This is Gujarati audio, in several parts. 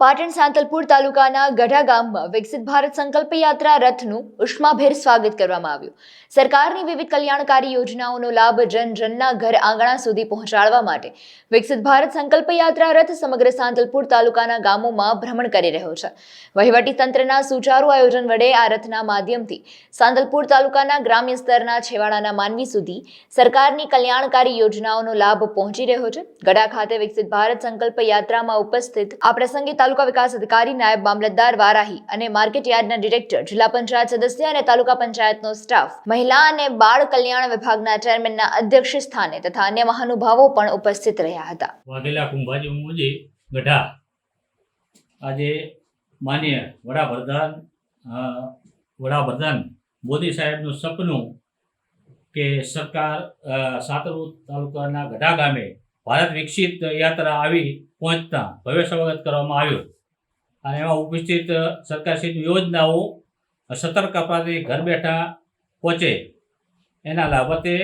પાટણ સાંતલપુર તાલુકાના ગઢા ગામમાં વિકસિત ભારત સંકલ્પ યાત્રા રથનું ઉષ્માભેર સ્વાગત કરવામાં આવ્યું. સરકારની વિવિધ કલ્યાણકારી યોજનાઓનો લાભ જન જનના ઘર આંગણા સુધી પહોંચાડવા માટે વિકસિત ભારત સંકલ્પ યાત્રા રથ સમગ્ર સાંતલપુર તાલુકાના ગામોમાં ભ્રમણ કરી રહ્યો છે. વહીવટી તંત્રના સુચારુ આયોજન વડે આ રથના માધ્યમથી સાંતલપુર તાલુકાના ગ્રામ્ય સ્તરના છેવાડાના માનવી સુધી સરકારની કલ્યાણકારી યોજનાઓનો લાભ પહોંચી રહ્યો છે. ગઢા ખાતે વિકસિત ભારત સંકલ્પ યાત્રામાં ઉપસ્થિત આ પ્રસંગે તાલુકા વિકાસ અધિકારી નાયબ મામલતદાર વારાહી અને માર્કેટ યાર્ડના ડિરેક્ટર, જિલ્લા પંચાયત સદસ્ય અને તાલુકા પંચાયતનો સ્ટાફ, મહિલા અને બાળ કલ્યાણ વિભાગના ચેરમેનના અધ્યક્ષ સ્થાને તથા અન્ય મહાનુભાવો પણ ઉપસ્થિત રહ્યા હતા. વાઘેલા કુંભાજી મુજી, ગઢા. આજે માન્ય વડાપ્રધાન વડાપ્રધાન મોદી સાહેબનું સપનું કે સરકાર સાતરુ તાલુકાના ગઢા ગામે ભારત વિકસિત યાત્રા આવી પહોંચતા ભવ્ય સ્વાગત કરવામાં આવ્યું. અને એમાં ઉપસ્થિત સરકારશ્રીની યોજનાઓ સતર્ક અપરાધી ઘર બેઠા પહોંચે. એના લાભતે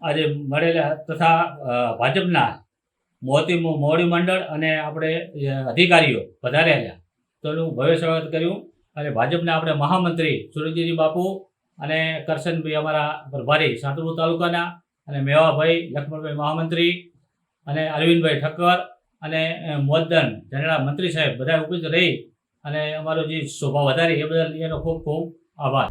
આજે મળેલા તથા ભાજપના મોતી મોડી મંડળ અને આપણે અધિકારીઓ વધારેલા તો એનું ભવ્ય સ્વાગત કર્યું. અને ભાજપના આપણે મહામંત્રી સુરજીજી બાપુ અને કરશનભાઈ અમારા પ્રભારી સાંતરપુર તાલુકાના અને મેવાભાઈ, લક્ષ્મણભાઈ મહામંત્રી અને અરવિંદભાઈ ઠક્કર અને મોદન જનરલ મંત્રી સાહેબ બધા ઉપસ્થિત રહી અને અમારો જે શોભા વધારી એ બદલ એનો ખૂબ ખૂબ આભાર.